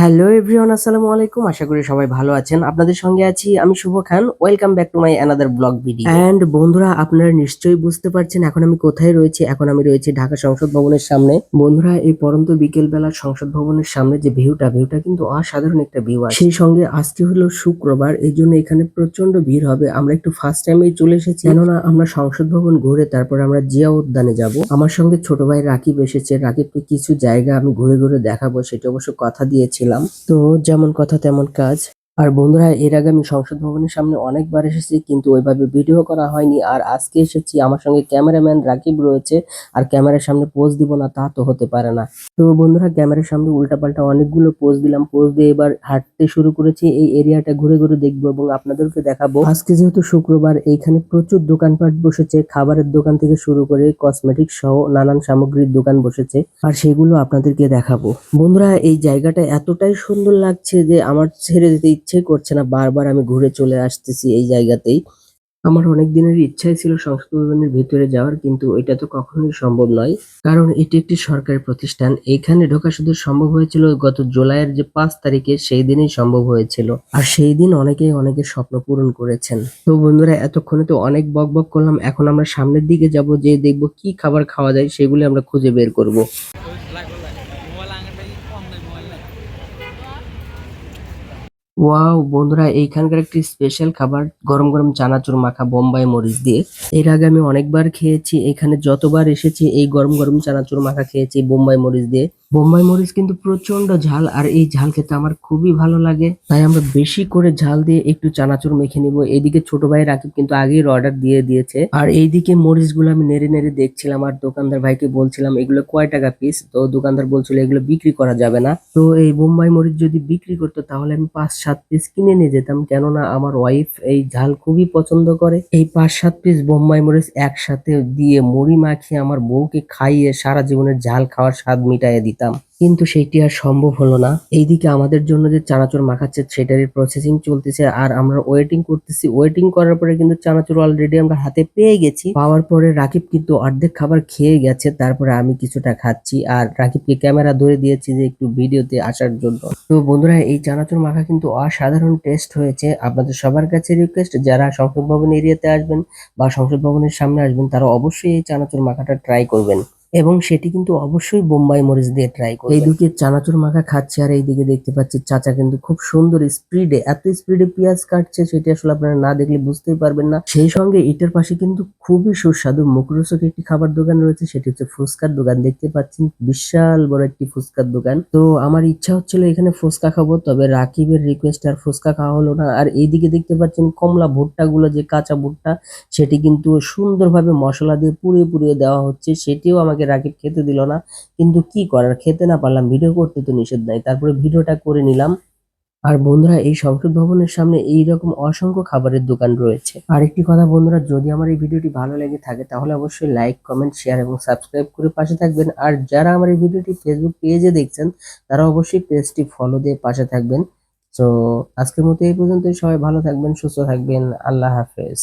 Hello everyone আসসালামু আলাইকুম। আশা করি সবাই ভালো আছেন। আপনাদের সঙ্গে আছি আমি Shubho Khan. Welcome back to my another blog video and বন্ধুরা, আপনারা নিশ্চয়ই বুঝতে পারছেন এখন আমি কোথায় রয়েছি। এখন আমি রয়েছি ঢাকা সংসদ ভবনের সামনে। বন্ধুরা, এই পরন্ত বিকেল বেলা সংসদ ভবনের সামনে যে ভিউটা ভিউটা কিন্তু অসাধারণ একটা ভিউ আছে। সেই সঙ্গে আজকে হলো শুক্রবার, এই জন্য এখানে প্রচণ্ড ভিড় হবে। আমরা একটু ফার্স্ট টাইমেই চলে এসেছি। কেননা, আমরা সংসদ ভবন ঘুরে তারপর আমরা জিয়া উদ্যানে যাব। আমার সঙ্গে ছোট ভাই রাকিব এসেছে। রাকিবকে কিছু জায়গা আমি ঘুরে ঘুরে দেখাবো, সেটা অবশ্য কথা দিয়েছিলাম তো যেমন কথা তেমন কাজ। আর বন্ধুরা, এর আগে আমি সংসদ ভবনের সামনে অনেকবার এসেছি, কিন্তু ওইভাবে ভিডিও করা হয়নি। আর আজকে এসেছি, আমার সঙ্গে ক্যামেরাম্যান রাকিব রয়েছে, আর ক্যামেরার সামনে পোজ দিব না, তা তো হতে পারে না। তো বন্ধুরা, ক্যামেরার সামনে উল্টাপাল্টা অনেকগুলো পোজ দিলাম। পোজ দিয়ে এবার হাঁটতে শুরু করেছি, এই এরিয়াটা ঘুরে ঘুরে দেখব এবং আপনাদেরকে দেখাবো। আজকে যেহেতু শুক্রবার, এইখানে প্রচুর দোকানপাট বসেছে, খাবারের দোকান থেকে শুরু করে কসমেটিক সহ নানান সামগ্রীর দোকান বসেছে, আর সেগুলো আপনাদেরকে দেখাবো। বন্ধুরা, এই জায়গাটা এতটাই সুন্দর লাগছে যে, আমার ছেড়ে যেতে ইচ্ছে করছে না বারবার আমি ঘুরে চলে আসতেছি এই জায়গাতেই। আমার অনেক দিনের ইচ্ছাই ছিল সংসদ ভবনের ভিতরে যাওয়ার, কিন্তু এটা তো কখনোই সম্ভব নয়। কারণ এটি একটি সরকারি প্রতিষ্ঠান। এখানে ঢোকা শুধু সম্ভব হয়েছিল গত জুলাইয়ের যে পাঁচ তারিখে, সেই দিনই সম্ভব হয়েছিল। আর সেই দিন অনেকেই অনেকের স্বপ্ন পূরণ করেছেন। তো বন্ধুরা, এতক্ষণে তো অনেক বক বক করলাম। এখন আমরা সামনের দিকে যাব যে দেখব কি খাবার খাওয়া যায়, সেগুলি আমরা খুঁজে বের করব। ওয়াও, বন্ধুরা, এইখানকার একটি স্পেশাল খাবার, গরম গরম চানাচুর মাখা বোম্বাই মরিচ দিয়ে। এর আগে আমি অনেকবার খেয়েছি, এখানে যতবার এসেছি, এই গরম গরম চানাচুর মাখা খেয়েছি বোম্বাই মরিচ দিয়ে। বোম্বাই মরিচ কিন্তু প্রচণ্ড ঝাল, আর এই ঝাল খেতে আমার খুবই ভালো লাগে। তাই আমরা বেশি করে ঝাল দিয়ে একটু চানাচুর মেখে নিব। এইদিকে ছোট ভাই রাকিব কিন্তু আগেই অর্ডার দিয়ে দিয়েছে। আর এইদিকে মরিচগুলো আমি নেড়ে নেড়ে দেখছিলাম, আর দোকানদার ভাইকে বলছিলাম, এগুলো কয় টাকা পিস তো দোকানদার বলছিল, এগুলো বিক্রি করা যাবে না। তো এই বোম্বাই মরিচ যদি বিক্রি করতো, তাহলে আমি পাঁচ সাত পিস কিনে নিয়ে যেতাম। কেননা আমার ওয়াইফ এই ঝাল খুবই পছন্দ করে। এই পাঁচ সাত পিস বোম্বাই মরিচ একসাথে দিয়ে মুড়ি মাখিয়ে আমার বউকে খাইয়ে সারা জীবনের ঝাল খাওয়ার স্বাদ মিটাইয়ে দিতাম। কিন্তু সেইটি আর সম্ভব হলো না। এইদিকে আমাদের জন্য যে চানাচুর মাখাচ্ছে, সেটারই প্রসেসিং চলতেছে। আর আমরা ওয়েটিং করতেছি। ওয়েটিং করার পরে কিন্তু চানাচুর অলরেডি আমরা হাতে পেয়ে গেছি। পাওয়ার পরে রাকিব কিন্তু অর্ধেক খাবার খেয়ে গেছে। তারপরে আমি কিছুটা খাচ্ছি। আর রাকিবকে ক্যামেরা ধরে দিয়েছি যে একটু ভিডিওতে আসার জন্য। তো বন্ধুরা, এই চানাচুর মাখা কিন্তু অসাধারণ টেস্ট হয়েছে। আপনাদের সবার কাছে রিকোয়েস্ট যারা সংসদ ভবন এরিয়াতে আসবেন বা সংসদ ভবনের সামনে আসবেন, তারা অবশ্যই এই চানাচুর মাখাটা ট্রাই করবেন। এবং সেটি কিন্তু অবশ্যই বোম্বাই মরিচ দিয়ে ট্রাই করবেন। এইদিকে চানাচুর মাখা খাচ্ছে আর এইদিকে দেখতে পাচ্ছি চাচা কিন্তু খুব সুন্দর স্পিডে এত স্পিডে পেঁয়াজ কাটছে সেটি আসলে আপনারা না দেখলে বুঝতেই পারবেন না। সেই সঙ্গে এটার পাশে কিন্তু খুবই সুস্বাদু মুখরোচক একটি খাবার দোকান রয়েছে, সেটি হচ্ছে ফুচকার দোকান। দেখতে পাচ্ছেন বিশাল বড় একটি ফুচকার দোকান। তো আমার ইচ্ছা হচ্ছিল এখানে ফুচকা খাব, তবে রাকিবের রিকোয়েস্ট আর ফুচকা খাওয়া হলো না। আর এইদিকে দেখতে পাচ্ছেন কমলা ভুট্টা গুলো যে কাঁচা ভুট্টা, সেটি কিন্তু সুন্দরভাবে মশলা দিয়ে পুড়িয়ে পুড়িয়ে দেওয়া হচ্ছে, সেটিও আমাকে রাকিব খেতে দিল না। কিন্তু কি করার? খেতে না পারলাম ভিডিও করতে তো নিষেধ নাই। তারপরে ভিডিওটা করে নিলাম। আর বন্ধুরা, এই সংসদ ভবনের সামনে এই রকম অসংখ্য খাবারের দোকান রয়েছে। আর একটি কথা বন্ধুরা, যদি আমার এই ভিডিওটি ভালো লেগে থাকে, তাহলে অবশ্যই লাইক কমেন্ট শেয়ার এবং সাবস্ক্রাইব করে পাশে থাকবেন। আর যারা আমার এই ভিডিওটি ফেসবুক পেজে দেখছেন, তারা অবশ্যই পেজটি ফলো দিয়ে পাশে থাকবেন। তো আজকের মতো এই পর্যন্তই। সবাই ভালো থাকবেন, সুস্থ থাকবেন। আল্লাহ হাফেজ।